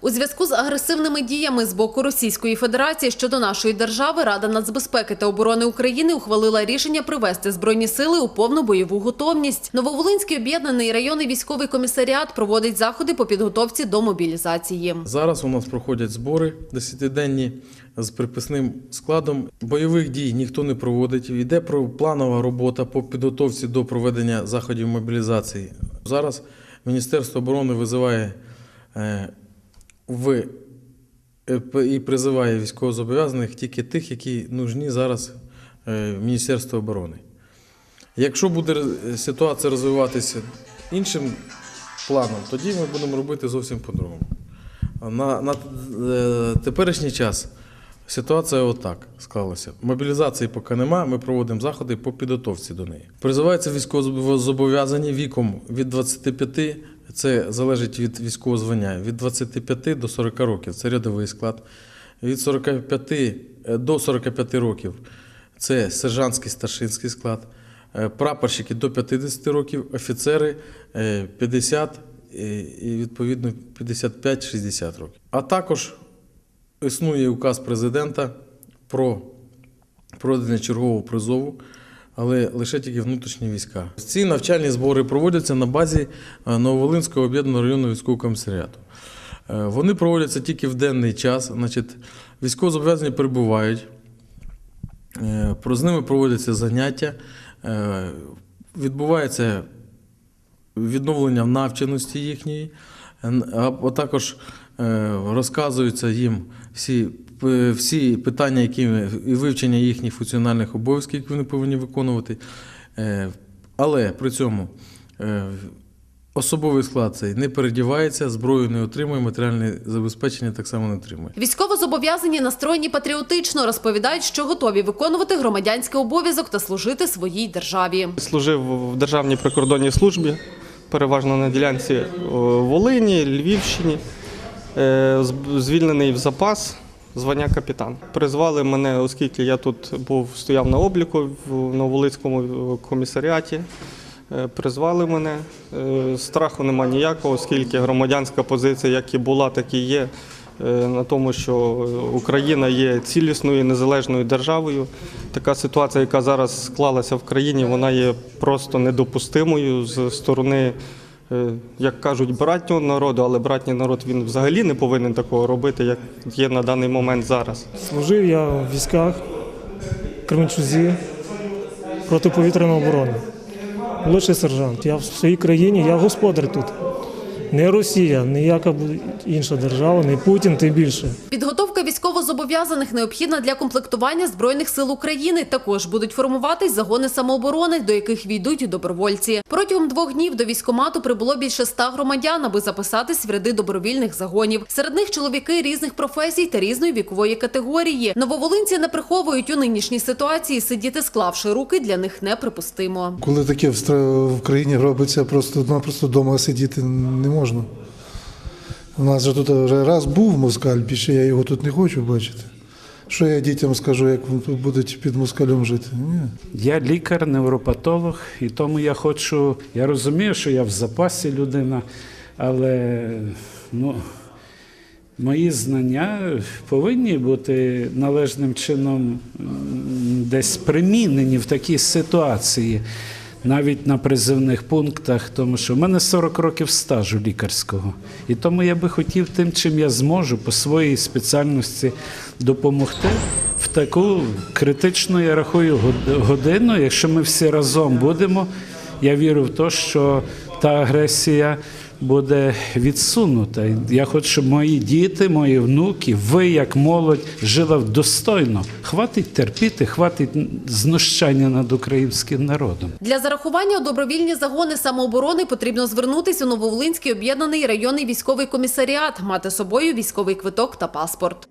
У зв'язку з агресивними діями з боку Російської Федерації щодо нашої держави Рада нацбезпеки та оборони України ухвалила рішення привести збройні сили у повну бойову готовність. Нововолинський об'єднаний районний військовий комісаріат проводить заходи по підготовці до мобілізації. Зараз у нас проходять збори десятиденні з приписним складом. Бойових дій ніхто не проводить. Йде про планова робота по підготовці до проведення заходів мобілізації. Зараз Міністерство оборони визиває е, в е, і призиває військовозобов'язаних тільки тих, які нужні зараз е, Міністерству оборони. Якщо буде ситуація розвиватися іншим планом, тоді ми будемо робити зовсім по-другому. На, на е, теперішній час ситуація отак склалася. Мобілізації поки нема, ми проводимо заходи по підготовці до неї. Призиваються військовозобов'язані віком від 25, це залежить від військового звання, від 25 до 40 років це рядовий склад. Від 45 е, до 45 років це сержантський старшинський склад. Е, Прапорщики до 50 років, офіцери е, 50 і і, відповідно 55-60 років. А також існує указ президента про проведення чергового призову, але лише тільки внутрішні війська. Ці навчальні збори проводяться на базі е, Нововолинського об'єднаного районного військового комісаріату. Е, Вони проводяться тільки в денний час. Значить, військовозобов'язані перебувають. Е, з ними проводяться заняття, відбувається відновлення навченості їхньої, а також розказуються їм всі, всі питання, які і вивчення їхніх функціональних обов'язків, які вони повинні виконувати. Е, Але при цьому е, особовий склад цей не передівається, зброю не отримує, матеріальне забезпечення так само не отримує. Військовозобов'язані настроєні патріотично розповідають, що готові виконувати громадянський обов'язок та служити своїй державі. Служив в Державній прикордонній службі, переважно на ділянці Волині, Львівщині. Е, Звільнений в запас, звання капітан. Призвали мене, оскільки я тут був, стояв на обліку в Новолицькому комісаріаті. Е, Призвали мене. Е, Страху нема ніякого, оскільки громадянська позиція, як і була, так і є. е, На тому, що Україна є цілісною незалежною державою. Така ситуація, яка зараз склалася в країні, вона є просто недопустимою з сторони, е, як кажуть, братнього народу, але братній народ він взагалі не повинен такого робити, як є на даний момент зараз. Служив я в військах Кременчузі протиповітряної оборони. Молодший сержант. Я в своїй країні, я господар тут. Не Росія, ніяка інша держава, не Путін, тим більше. Підготовка військовозобов'язаних необхідна для комплектування Збройних сил України. Також будуть формуватись загони самооборони, до яких війдуть добровольці. Протягом двох днів до військкомату прибуло більше ста громадян, аби записатись в ряди добровільних загонів. Серед них чоловіки різних професій та різної вікової категорії. Нововолинці не приховують у нинішній ситуації. Сидіти склавши руки для них неприпустимо. Коли таке в країні робиться, просто напросто вдома сидіти не можна. У нас же тут вже раз був москаль, більше я його тут не хочу бачити. Що я дітям скажу, як вони будуть під москалем жити? Ні. Я лікар, невропатолог, і тому я хочу. Я розумію, що я в запасі людина, але ну, мої знання повинні бути належним чином десь примінені в такій ситуації, навіть на призивних пунктах, тому що в мене 40 років стажу лікарського. І тому я би хотів тим, чим я зможу по своїй спеціальності допомогти в таку критичну, я рахую, год- годину. Якщо ми всі разом будемо, я вірю в те, що та агресія буде відсунута. Я хочу, щоб мої діти, мої внуки, ви як молодь жили достойно. Хватить терпіти, хватить знущання над українським народом. Для зарахування у добровільні загони самооборони потрібно звернутися у Нововолинський об'єднаний районний військовий комісаріат, мати собою військовий квиток та паспорт.